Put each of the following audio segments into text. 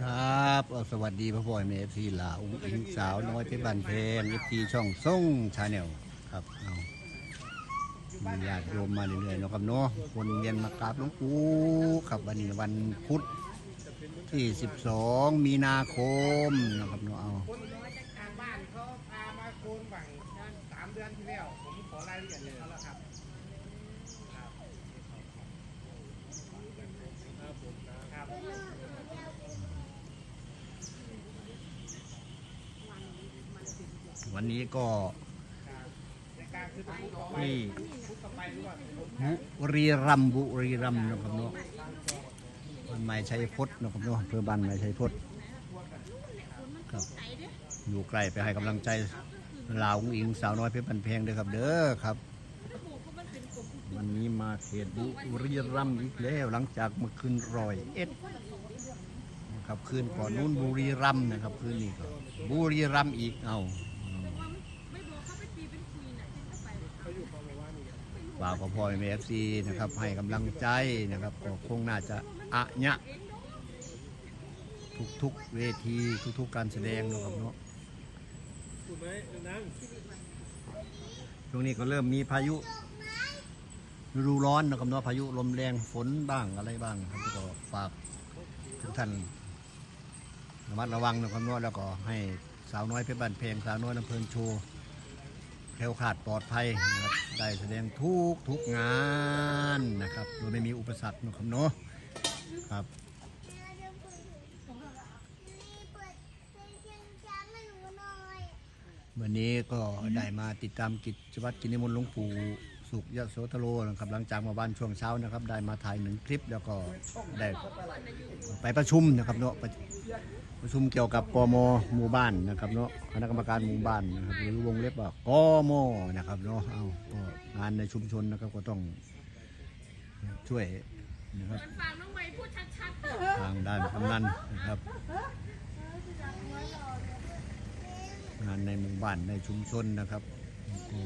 ครับสวัสดีพ่อพ่อแม่เอฟซีลาอุ้งอิงสาวน้อยเพชรบันเพงเอฟซีช่องส่งชาแนลครับเอามีญาติโยมมาเรื่อยๆเนาะครับเนาะวนเวียนมากราบหลวงปู่ครับวันนี้วันพุธที่ 12 มีนาคมนะครับเนาะเอาคนน้อยจากทางบ้านเขาพามาโกนบังสามเดือนที่แล้วผมขอรายละเอียดเลยเขาล้วครับครับ วันนี้ก็ในกลางคือตรงนี้ต่อไปที่บุรีรัมบุรีรัมนะครับเนาะบ้านไม้ชัยพจน์นะครับเนาะอำเพื่อบ้านไม้ชัยพจน์ครับอยู่ใกล้ไปให้กำลังใจลาวอุ้งอิงสาวน้อยเพชรบันเพงด้วยครับเด้อครับ วันนี้มาเขตบุรีรัมอีกแล้วหลังจากเมื่อคืนรอยเอ็ดนะครับคืนก่อนนู้นบุรีรัมนะครับคืนนี้ก็บุรีรัมอีกเอา ฝากกับพ่อเอฟซีนะครับให้กำลังใจนะครับก็คงน่าจะอะญะทุกๆเวทีทุกๆ การแสดงนะครับเนาะถูกไหมดังช่วงนี้ก็เริ่มมีพายุฤดูร้อนนะครับเนาะพายุลมแรงฝนบ้างอะไรบ้างครับก็ฝากทุกท่านระมัดระวังนะครับเนาะแล้วก็ให้สาวน้อยเพชรบ้านเพลงสาวน้อยลำเพลินโชว์ แคล้วคลาดปลอดภัยนะครับได้แสดงทุกทุกงานนะครับ โดยไม่มีอุปสรรคนะครับเนาะครับวันนี้ก็ได้มาติดตามกิจวัตรกินนิมนต์หลวงปู่ สุขยโสธโรนะครับหลังจากมาบ้านช่วงเช้านะครับ ได้มาถ่ายหนึ่งคลิปแล้วก็ได้ไปประชุมนะครับเนาะประประชุมเกี่ยวกับกมหมู่บ้านนะครับเนาะคณะกรรมการหมู่บ้านนะครับหรือวงเล็บว่ากมนะครับเนาะเอาก็งานในชุมชนนะครับก็ต้องช่วยนะครับทางด้านกำนันนะครับงานในหมู่บ้านในชุมชนนะครับก็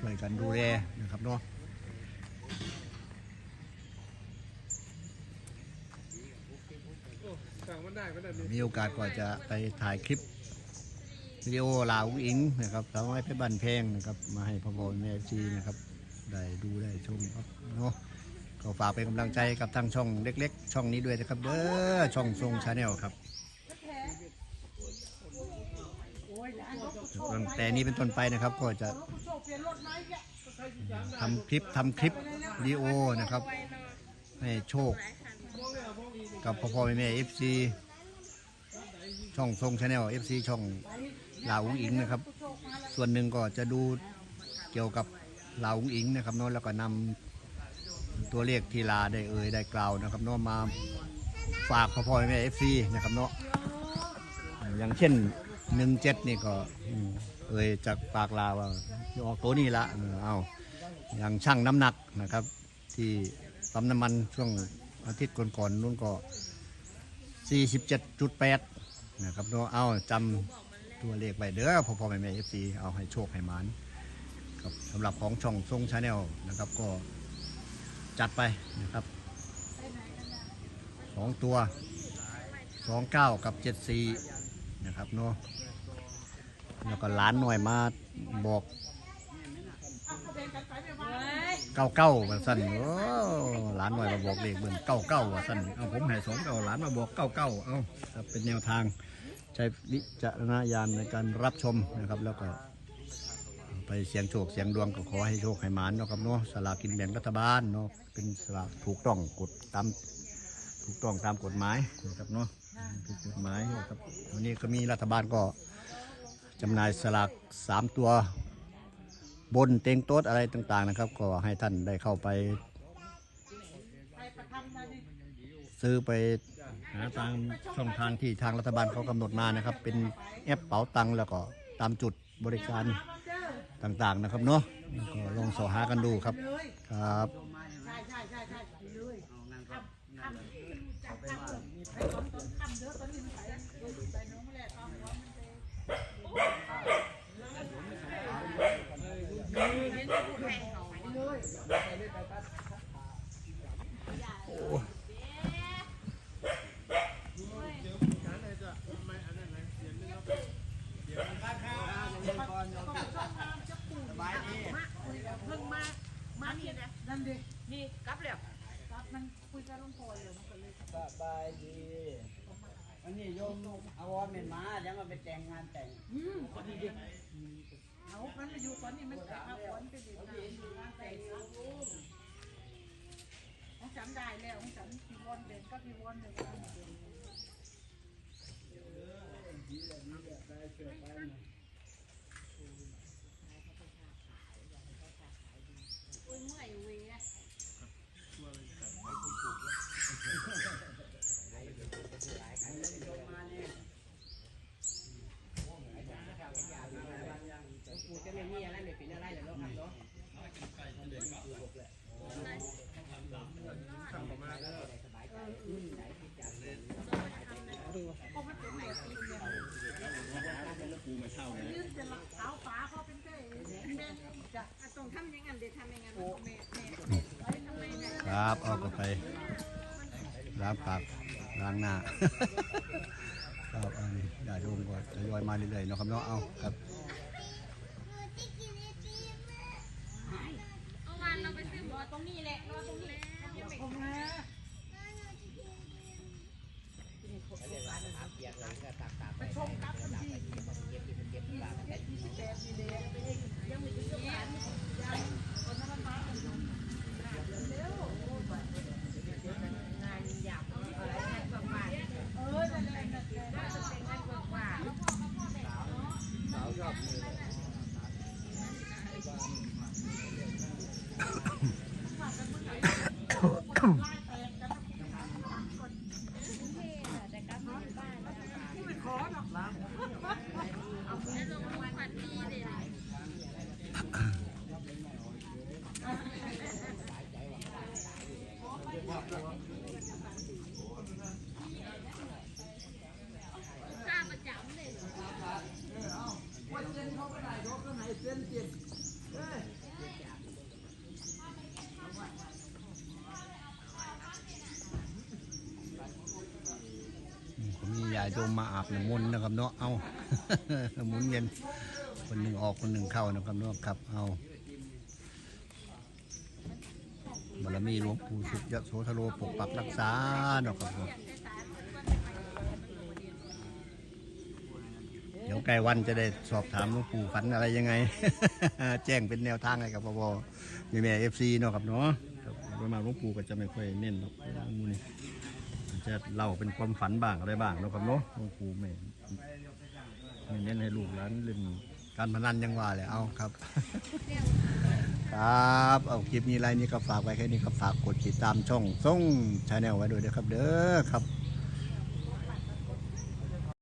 ช่วยกันดูแลนะครับเนาะมีโอกาสก็จะไปถ่ายคลิปวิดีโอลาวอิงนะครับสาวน้อยเพชรบันเพงนะครับ มาให้พ่อพ่อแม่ซีนะครับ ได้ดูได้ชมครับเนาะก็ฝากเป็นกำลังใจกับทางช่องเล็ก ๆ ช่องนี้ด้วยนะครับเด้อช่องทรงชาแนลครับตั้งแต่นี้เป็นต้นไปนะครับ ก็จะ ทำคลิปทำคลิปวิดีโอนะครับ ให้โชค กับพ่อพ่อแม่แม่เอฟซีช่องทรงชาแนลเอฟซีช่องลาวงอิงนะครับ ส่วนหนึ่งก็จะดูเกี่ยวกับลาวงอิงนะครับเนาะแล้วก็นำตัวเลขทีลาได้เอ่ยได้กล่าวนะครับเนาะมาฝากพ่อพ่อแม่แม่เอฟซีนะครับเนาะอย่างเช่นหนึ่งเจ็ดนี่ก็ เอ่ยจากปากลาว่าออกตัวนี้ละเอาอย่างช่างน้ำหนักนะครับ ที่ปั๊มน้ำมันช่วงอาทิตย์ก่อนๆนู้นก็ 47.8 นะครับเนาะเอาจำตัวเลขไปเด้อพอพอแม่แม่เอฟซีเอาให้โชคให้หมานครับสำหรับของช่องทรงชาแนลนะครับก็จัดไปนะครับสองตัว 29 กับ 74 นะครับเนาะ แล้วก็หลานหน่อยมาบอกเก้าเก้าว่าสั้นโอ้หลานหน่อยมาบอกเลขเบิ่งเก้าเก้าว่าสั้นเอาผมให้สองเก้าหลานมาบอกเก้าเก้าเอาครับเป็นแนวทางใช้วิจารณญาณในการรับชมนะครับ แล้วก็ ไปเสียงโชคเสียงดวงก็ขอให้โชคให้หมานเนาะครับเนาะสลากกินแบ่งรัฐบาลเนาะเป็นสลากถูกต้องกฎตามถูกต้องตามกฎหมายนะครับเนาะถูกกฎหมายนะครับวันนี้ก็มีรัฐบาลก็ จำหน่ายสลากสามตัวบนเต็งโต๊ดอะไรต่างๆนะครับ ก็ให้ท่านได้เข้าไป ซื้อไปหาตามช่องทางที่ทางรัฐบาลเขากำหนดมานะครับ เป็นแอปเป๋าตังแล้วก็ตามจุดบริการต่างๆนะครับเนาะก็ลองสอหากันดูครับครับเเพิ่งมามานี่นะนั่นดินี่กลับแล้วกลับมันคุยกับลุงพลอยู่มันก็เลย สบายดี วันนี้โยมเอาวอนเป็นมายังมาไปแต่งงานแต่งอืมพอเอามันมาอยู่ตอนนี้มันแต่เอาฝนไปดิน้ำแต่ของฉันได้แล้วของฉันพี่วอนเด่นก็พี่วอนเด่นกันเด่นโอ้ยเมื่อยเว้ย กูจะไม่มีอะไรไม่เป็นอะไรเลยเนาะครับเนาะ ยืดจะหลักเท้าฟ้าเขาเป็นเจ้แม่จะ อะต้องทำอยังไงเดี๋ยวทำอยังไงมันก็แม่แม่เอ้ยทำไมเนี่ย ครับออกกไปล้างปากล้างหน้าครับอันี่ญาติโยมก็ทยอยมาเรื่อยๆนะครับเนาะเอาครับเมื่อวานเราไปซื้อหมอตรงนี้แหละรอตรงนี้ยังไม่ ผมนะ เปียกเลยก็ตักตัก ไปชมกับวันที่ยี่สิบแปดมีเดียไปเองยังไม่ถึงกับการยังคนนั้นมันมากันอยู่เร็วเออจะได้จะได้ ได้ลงรางวัลดีเลยค่าประจำเลย นี่ายโยมมาอาบน้ำมนต์นะครับเนาะเอาหมุนเวียนคนหนึ่งออกคนหนึ่งเข้านะครับเนาะครับเอาบารมีหลวงปู่สุดยะโสธโรปกปักรักษาเนาะครับเนาะเดี๋ยวใกล้วันจะได้สอบถามหลวงปู่ฝันอะไรยังไง แจ้งเป็นแนวทางให้กับพบมีแม่เอฟซีเนาะครับเนาะครับโดยมาหลวงปู่ก็จะไม่ค่อยเน้นหรอกเรื่องนี้ จะเล่าเป็นความฝันบ้างอะไรบ้างเนาะครับเนาะหลวงปู่ไม่ไม่เน้นให้ลูกหลานเล่นการพนันยังว่าเลยเอาครับ ครับเอาคลิปนี้ไรนี้ก็ฝากไว้แค่นี้ก็ฝากกดติดตามช่องส่งชาแนลไว้ด้วยนะครับ เด้อครับ